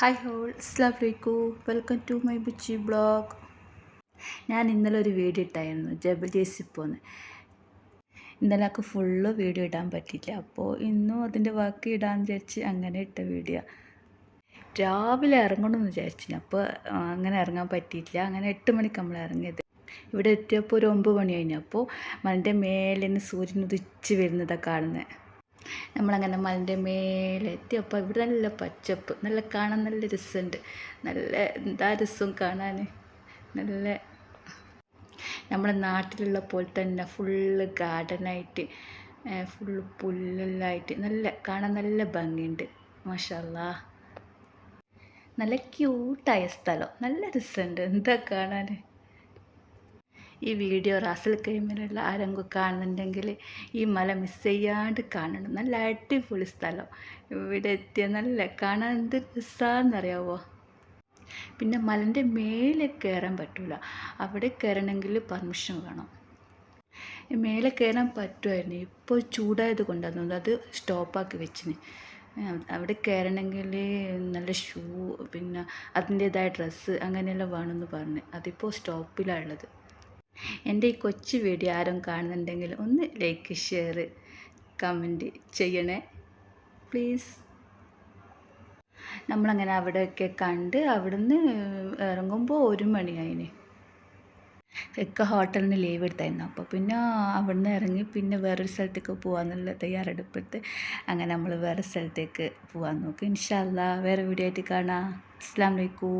Hi whole അസ്ലാം welcome to my ബിച്ചി blog. ഞാൻ ഇന്നലെ ഒരു വീഡിയോ ഇട്ടായിരുന്നു ജബൽ ജേസിപ്പോന്ന് ഇന്നലെ ഒക്കെ ഫുള്ള് വീഡിയോ ഇടാൻ പറ്റിയില്ല. അപ്പോൾ ഇന്നും അതിന്റെ ബാക്കി ഇടാൻ വിചാരിച്ച് അങ്ങനെ ഇട്ട വീഡിയോ. രാവിലെ ഇറങ്ങണമെന്ന് വിചാരിച്ചു അപ്പോൾ അങ്ങനെ ഇറങ്ങാൻ പറ്റിയില്ല. അങ്ങനെ എട്ട് മണിക്ക് നമ്മൾ ഇറങ്ങിയത്. ഇവിടെ എത്തിയപ്പോൾ ഒരു ഒമ്പത് മണി കഴിഞ്ഞു അപ്പോൾ മലന്റെ മേലെ നിന്ന് സൂര്യൻ ഉദിച്ച് വരുന്നതാണ് കാണുന്നത് നമ്മളങ്ങനെ മലന്റെ മേലെ എത്തിയപ്പോൾ ഇവിടെ നല്ല പച്ചപ്പ് നല്ല കാണാൻ നല്ല രസമുണ്ട്. നല്ല എന്താ രസം കാണാൻ നല്ല നമ്മുടെ നാട്ടിലുള്ള പോലെ തന്നെ ഫുള്ള് ഗാർഡനായിട്ട് ഫുള്ള് പുല്ലെല്ലായിട്ട് നല്ല കാണാൻ നല്ല ഭംഗിയുണ്ട്. മാഷല്ലാ. നല്ല ക്യൂട്ടായ സ്ഥലം. നല്ല രസമുണ്ട്. എന്താ കാണാൻ ഈ വീഡിയോ റാസൽ കൈമിലുള്ള ആരെങ്കിലും കാണുന്നുണ്ടെങ്കിൽ ഈ മല മിസ് ചെയ്യാണ്ട് കാണണം. നല്ല അടിപൊളി സ്ഥലം. ഇവിടെ എത്തിയ നല്ല കാണാൻ എന്ത് രസമാണെന്നറിയാവോ പിന്നെ മലന്റെ മേലെ കയറാൻ പറ്റില്ല അവിടെ കയറണമെങ്കിൽ പെർമിഷൻ വേണം. മേലെ കയറാൻ പറ്റുമായിരുന്നു. ഇപ്പോൾ ചൂടായത് കൊണ്ടാണ് അത് സ്റ്റോപ്പാക്കി വെച്ചിന്. അവിടെ കയറണമെങ്കിൽ നല്ല ഷൂ പിന്നെ അതിന്റേതായ ഡ്രസ്സ് അങ്ങനെയെല്ലാം വേണമെന്ന് പറഞ്ഞ്. അതിപ്പോൾ സ്റ്റോപ്പിലാണ് ഉള്ളത്. എന്റെ ഈ കൊച്ചു വീഡിയോ ആരും കാണുന്നുണ്ടെങ്കിൽ ഒന്ന് ലൈക്ക് ഷെയർ കമന്റ് ചെയ്യണേ. പ്ലീസ് നമ്മളങ്ങനെ അവിടെയൊക്കെ കണ്ട് അവിടുന്ന് ഇറങ്ങുമ്പോൾ ഒരു മണിയായിന്. ഒക്കെ ഹോട്ടലിൽ നിന്ന് ലീവ് എടുത്തായിരുന്നു. അപ്പോൾ പിന്നെ അവിടുന്ന് ഇറങ്ങി പിന്നെ വേറൊരു സ്ഥലത്തേക്ക് പോകാമെന്നുള്ള തയ്യാറെടുപ്പെടുത്ത് അങ്ങനെ നമ്മൾ വേറെ സ്ഥലത്തേക്ക് പോകാൻ നോക്കും. ഇൻഷാല്ല വേറെ വീഡിയോ ആയിട്ട് കാണാം. അസ്സാം വലൈക്കും